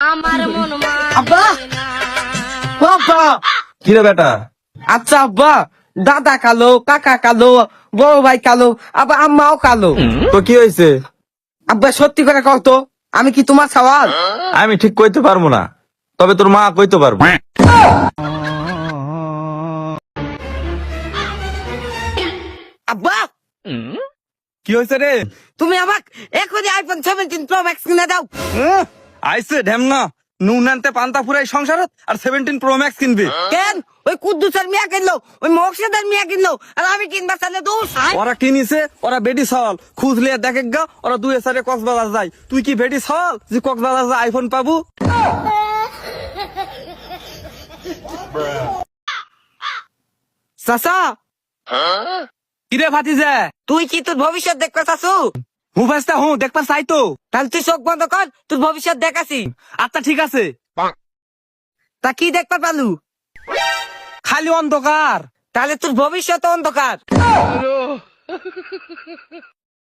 আমার মন আব্বা! আব্বা! কি রে বেটা? আচ্ছা আব্বা দাদা কালো কাকা কালো বড় ভাই কালো আবার আম্মাও কালো। তো কি হয়েছে? আব্বা সত্যি করে কও তো আমি কি তোমার সওয়াল? আমি ঠিক কইতে পারব না তবে তোর মা কইতে পারব। আব্বা! কি হয়েছে রে? তুমি আমাকে এখনই আইফোন সেভেন্টিন প্রো ম্যাক্স কিনে দাও। আইসে ঢেমনা নুন আনতে পান্তা ফুরাই সংসারত আর সেভেন্টিন প্রো ম্যাক্স কিনবি। কেন? ওই কুদ্দুসের মিয়া কিনলো ওই মকসেদের মিয়া কিনলো আর আমি কিনবা চাইলে দোষ ওরা কিনিছে ওরা বেডি সল। খুঁজলে দেখে গা ওরা দুই সারে কক্সবাজার যায়। তুই কি বেডি সল যে কক্সবাজার যায় আইফোন পাবো? চাচা! কিরে ফাটি যায় তুই কি তোর ভবিষ্যৎ দেখতে চাচ্ছু হু ভাস্তা হু দেখবার চাই তো। তাহলে তুই চোখ বন্ধ কর তোর ভবিষ্যৎ দেখাছি। আচ্ছা ঠিক আছে। তা কি দেখবার পালু? খালি অন্ধকার। তাহলে তোর ভবিষ্যৎ অন্ধকার।